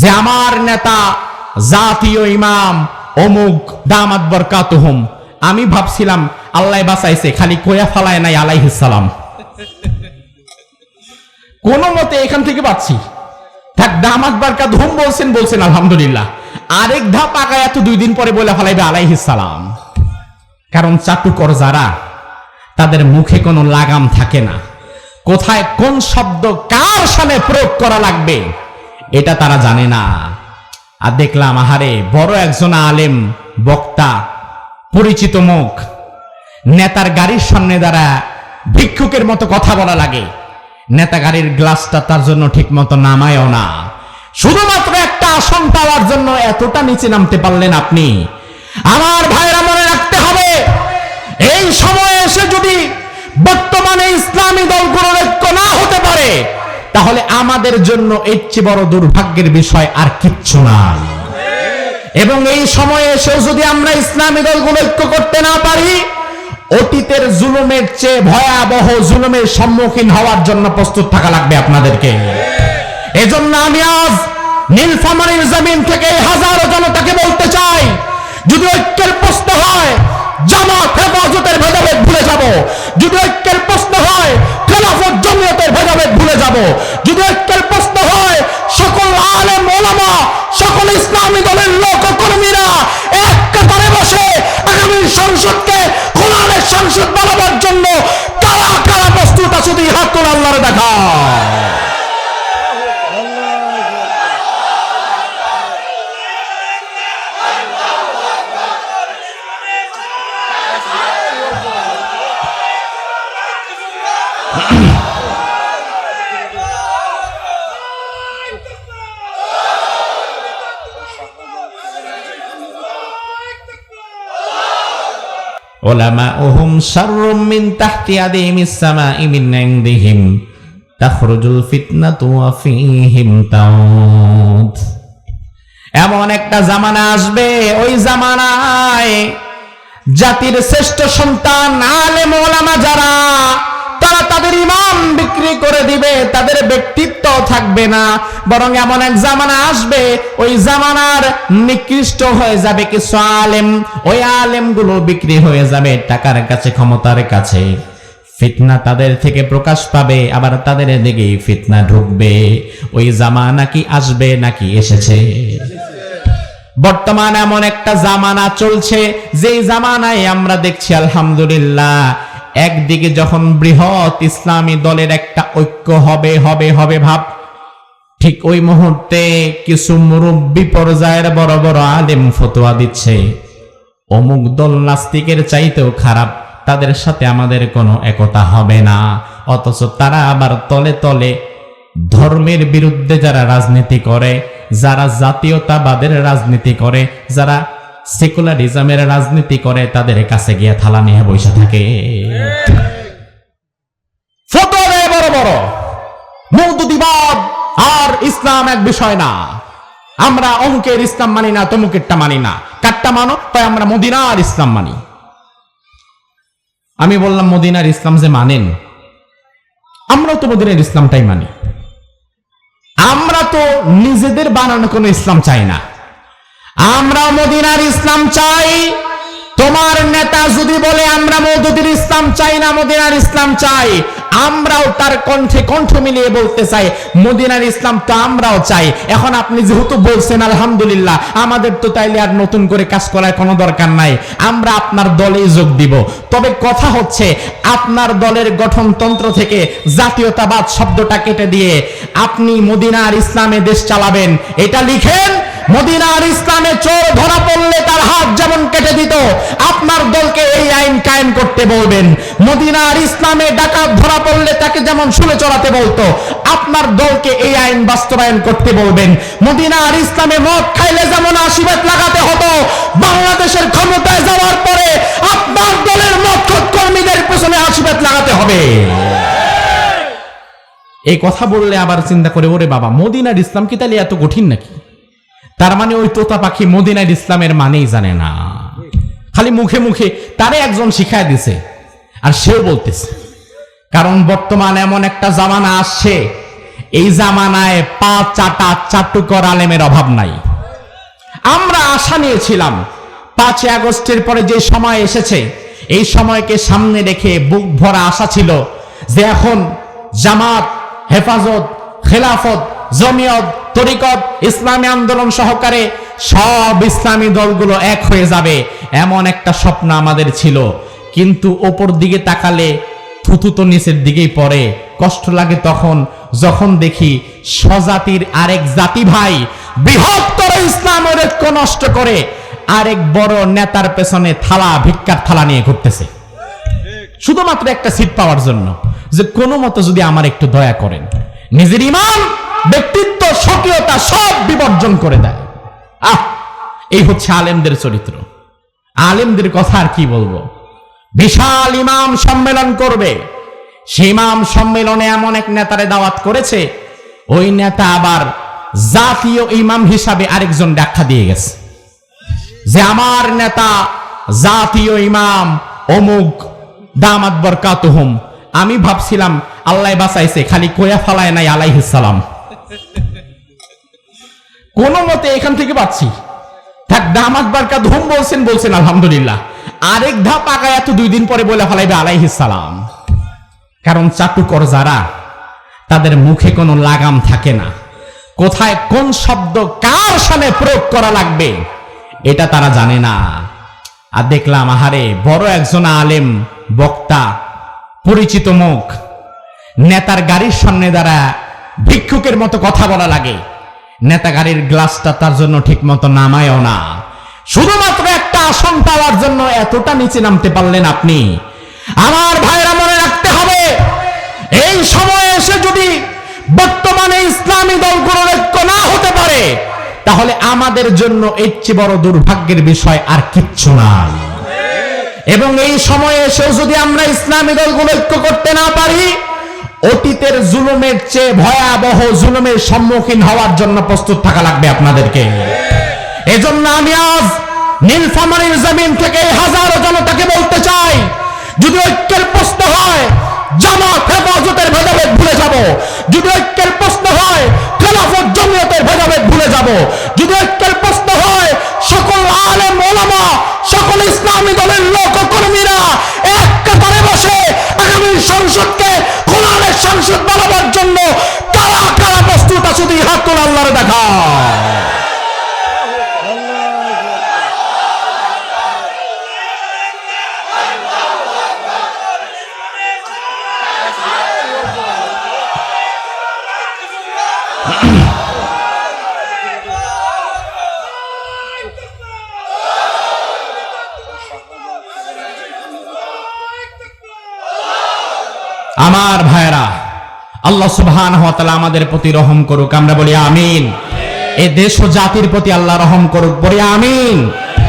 যে আমার নেতা, জাতীয় ইমাম, অমুক দামাত বরকাতুহুম। আমি ভাবছিলাম, আল্লাহ বাঁচাইছে, খালি কোয়া ফালায় নাই আলাইহিস সালাম। কোন মতে এখান থেকে পাচ্ছি থাক, দামাত বারকাত হুম বলছেন বলছেন, আলহামদুলিল্লাহ। আরেক ধাপ আগায় এত দুই দিন পরে বলে ফেলাইবে আলাইহিস সালাম। কারণ চাটুকর যারা, তাদের মুখে কোনো লাগাম থাকে না। কোথায় কোন শব্দ কার সামনে প্রয়োগ করা লাগবে? এটা তারা জানে না। আর দেখলাম, আহারে, বড় একজন আলেম, বক্তা, পরিচিত মুখ, নেতার গাড়ির সামনে দ্বারা ভিক্ষুকের মতো কথা বলা লাগে। নেতা গাড়ির গ্লাসটা তার জন্য ঠিক মতো নামায়ও না। শুধুমাত্র একটা আসন পাওয়ার জন্য এতটা নিচে নামতে পারলেন আপনি। আমার ভাইরা মনে রাখতে হবে, এই সময়ে এসে যদি বর্তমানে ইসলামী দলগুলোর ঐক্য না হতে পারে তাহলে আমাদের জন্য এর চেয়ে বড় দুর্ভাগ্যের বিষয় আর কিচ্ছু নাই। এবং এই সময়ে এসেও যদি আমরা ইসলামী দলগুলো ঐক্য করতে না পারি, অতীতের জুলুমের চেয়ে ভয়াবহ জুলুমের সম্মুখীন হওয়ার জন্য প্রস্তুত থাকা লাগবে আপনাদেরকে। এজন্য আমি আজ নীলফামারীর জমিন থেকে হাজারো জনতাকে বলতে চাই, যদি ঐক্যের প্রশ্ন হয়, জামাত হেফাজতের ভেদাভেদ ভুলে যাব। যদি ঐক্যের প্রশ্ন হয় যদি ঐক্যের প্রশ্ন হয়, সকল আলে মোলামা সকল ইসলামী দলের লোক কর্মীরা এক কাতারে বসে আগামী সংসদকে ওলামা ওহুম সাররুম মিন তাহতি আদিহিমিস সামাই মিন ইনদিহিম, তাখরুজুল ফিতনাতু ওয়া ফীহিম তাউদ এমন একটা জামানা আসবে, ওই জামানায় জাতির শ্রেষ্ঠ সন্তান, আলেম ওলামা যারা তারা তাদের ইমান বিক্রি করে দিবে, তাদের ব্যক্তিত্ব থাকবে না। বরং এমন এক জামানা আসবে, ওই জামানার নিকৃষ্ট হয়ে যাবে কিছু আলেম। ওই আলেমগুলো বিক্রি হয়ে যাবে টাকার কাছে, ক্ষমতার কাছে। ফিতনা তাদের থেকে প্রকাশ পাবে, আবার তাদের দিকে ফিতনা ঢুকবে। ওই জামানা কি আসবে নাকি এসেছে? বর্তমান এমন একটা জামানা চলছে, যেই জামানায় আমরা দেখছি, আলহামদুলিল্লাহ একদিকে যখন বৃহৎ ইসলামী দলের একটা ঐক্য হবে হবে হবে ভাব, ঠিক ওই মুহূর্তে কিছু মুরব্বী পর্যায়ের বড় বড় আলেম ফতোয়া দিচ্ছে। অমুক দল নাস্তিকের চাইতেও খারাপ, তাদের সাথে আমাদের কোনো একতা হবে না। অথচ তারা আবার তলে তলে ধর্মের বিরুদ্ধে যারা রাজনীতি করে, যারা জাতীয়তাবাদের রাজনীতি করে, যারা সেকুলারিজমের রাজনীতি করে তাদের কাছে গিয়ে থালা নিয়ে বসে থাকে। আর ইসলাম এক বিষয় না। আমরা অমুকের ইসলাম মানি না, তমুকেরটা মানি না। কারটা মানো? তাই আমরা মদিনার ইসলাম মানি। আমি বললাম, মদিনার ইসলাম যে মানেন, আমরাও তো মদিনার ইসলামটাই মানি। আমরা তো নিজেদের বানানো কোনো ইসলাম চাই না। আমরা মদিনার ইসলাম চাই। তোমার নেতা যদি বলে, আমরা মৌদুদির ইসলাম চাই না, মদিনার ইসলাম চাই। আমরাও তার কণ্ঠে কণ্ঠ মিলিয়ে বলতে চাই, মদিনার ইসলাম তো আমরাও চাই। এখন আপনি যেহেতু বলছেন, আলহামদুলিল্লাহ, আমাদের তো তাইলে আর নতুন করে কাজ করার কোনো দরকার নাই। আমরা আপনার দলেই যোগ দিব। তবে কথা হচ্ছে, আপনার দলের গঠনতন্ত্র থেকে জাতীয়তাবাদ শব্দটা কেটে দিয়ে আপনি মদিনার ইসলামে দেশ চালাবেন। এটা লিখেন মদিনার ইসলামে চোর ধরা পড়লে তার হাত যেমন কেটে দিত, আপনার দলকে এই আইন কায়েম করতে বলবেন। মদিনার ইসলামে ডাকাত ধরা পড়লে তাকে যেমন শুলে চড়াতে বলতো, আপনার দলকে এই আইন বাস্তবায়ন করতে বলবেন। মদিনার ইসলামে মদ খাইলে যেমন আশীর্বাদ লাগাতে হতো, বাংলাদেশের ক্ষমতায় যাওয়ার পরে আপনার দলের মদ কর্মীদের পেছনে আশীর্বাদ লাগাতে হবে। এই কথা বললে আবার চিন্তা করে, ওরে বাবা, মদিনার ইসলাম কি তাহলে এত কঠিন নাকি? তার মানে ওই তোতা পাখি মদিনার ইসলামের মানেই জানে না। খালি মুখে মুখে তারে একজন শিখায় দিছে আর সেও বলতেছে, কারণ বর্তমান এমন একটা জামানা আসছে, এই জামানায় পা চাটা চাটুকর আলেমের অভাব নাই। আমরা আশা নিয়েছিলাম, পাঁচই আগস্টের পরে যে সময় এসেছে, এই সময়কে সামনে রেখে বুক ভরা আশা ছিল যে এখন জামাত, হেফাজত, খেলাফত, জমিয়ত তরিকত, ইসলামী আন্দোলন সহকারে সব ইসলামী দলগুলো এক হয়ে যাবে, এমন একটা স্বপ্ন আমাদের ছিল। কিন্তু ওপর দিকে তাকালে থুতু তো নিচের দিকেই পড়ে। কষ্ট লাগে তখন যখন দেখি স্বজাতির আরেক জাতি ভাই বৃহত্তর ইসলামের ঐক্য নষ্ট করে আরেক বড় নেতার পেছনে থালা, ভিক্ষার থালা নিয়ে ঘুরতেছে। শুধুমাত্র একটা সিট পাওয়ার জন্য যে কোনো মতো যদি আমার একটু দয়া করেন। নিজের ইমান, ব্যক্তিত্ব স্বকীয়তা সব বিবর্জন করে দেয়। আহ, এই হচ্ছে আলেমদের চরিত্র। আলেমদের কথা আর কি বলব? বিশাল ইমাম সম্মেলন করবে। ইমাম সম্মেলনে এমন এক নেতারে দাওয়াত করেছে, ওই নেতা আবার জাতীয় ইমাম হিসাবে আরেকজন ব্যাখ্যা দিয়ে গেছে। যে আমার নেতা জাতীয় ইমাম, অমুক দামাত বরকাতুহুম। আমি ভাবছিলাম, আল্লাহ বাঁচাইছে, খালি কোয়া ফালায় নাই আলাইহিস সালাম। কোন মতে এখান থেকে পাচ্ছি থাক, দামাত বারকাত হুম বলছেন বলছেন, আলহামদুলিল্লাহ। আরেক ধাপ আগায় এত দুই দিন পরে বলে ফেলাইবে আলাইহিস সালাম। কারণ চাটুকর যারা তাদের মুখে কোনো লাগাম থাকে না। কোথায় কোন শব্দ কার সামনে প্রয়োগ করা লাগবে, এটা তারা জানে না। আর দেখলাম, আহারে, বড় একজন আলেম, বক্তা, পরিচিত মুখ, নেতার গাড়ির সামনে দ্বারা ভিক্ষুকের মতো কথা বলা লাগে। নেতা গাড়ির গ্লাসটা তার জন্য ঠিক মতো নামায়ও না। শুধুমাত্র একটা আসন পাওয়ার জন্য এতটা নিচে নামতে পারলেন আপনি। আমার ভাইরা মনে রাখতে হবে, এই সময়ে এসে যদি বর্তমানে ইসলামী দলগুলোর ঐক্য না হতে পারে, তাহলে আমাদের জন্য এর চেয়ে বড় দুর্ভাগ্যের বিষয় আর কিচ্ছু নাই। এবং এই সময়ে এসেও যদি আমরা ইসলামী দলগুলো ঐক্য করতে না পারি অতীতের জুলুমের চেয়ে ভয়াবহ জুলুমের সম্মুখীন হওয়ার জন্য প্রস্তুত থাকা লাগবে আপনাদেরকে। এজন্য আমি আজ নীলফামারীর জমিন থেকে হাজারো জনতাকে বলতে চাই, যদি ঐক্যের প্রশ্ন হয়, জামাত হেফাজতের ভেদাভেদ ভুলে যাব। যদি ঐক্যের প্রশ্ন হয়, খেলাফত জমিয়তের ভেদাভেদ ভুলে যাব। যদি ঐক্যের প্রশ্ন হয়, সকল আলেম ওলামা, সকল ইসলামী দলের লোক কর্মীরা এক কাতারে বসে আগামী সংসদকে সংসদ বানাবার জন্য আমার ভাইরা আল্লাহ সুবহান আমাদের প্রতি রহম করুক, আমরা বলি আমিন। এ দেশ ও জাতির প্রতি আল্লাহ রহম করুক, বলি আমিন।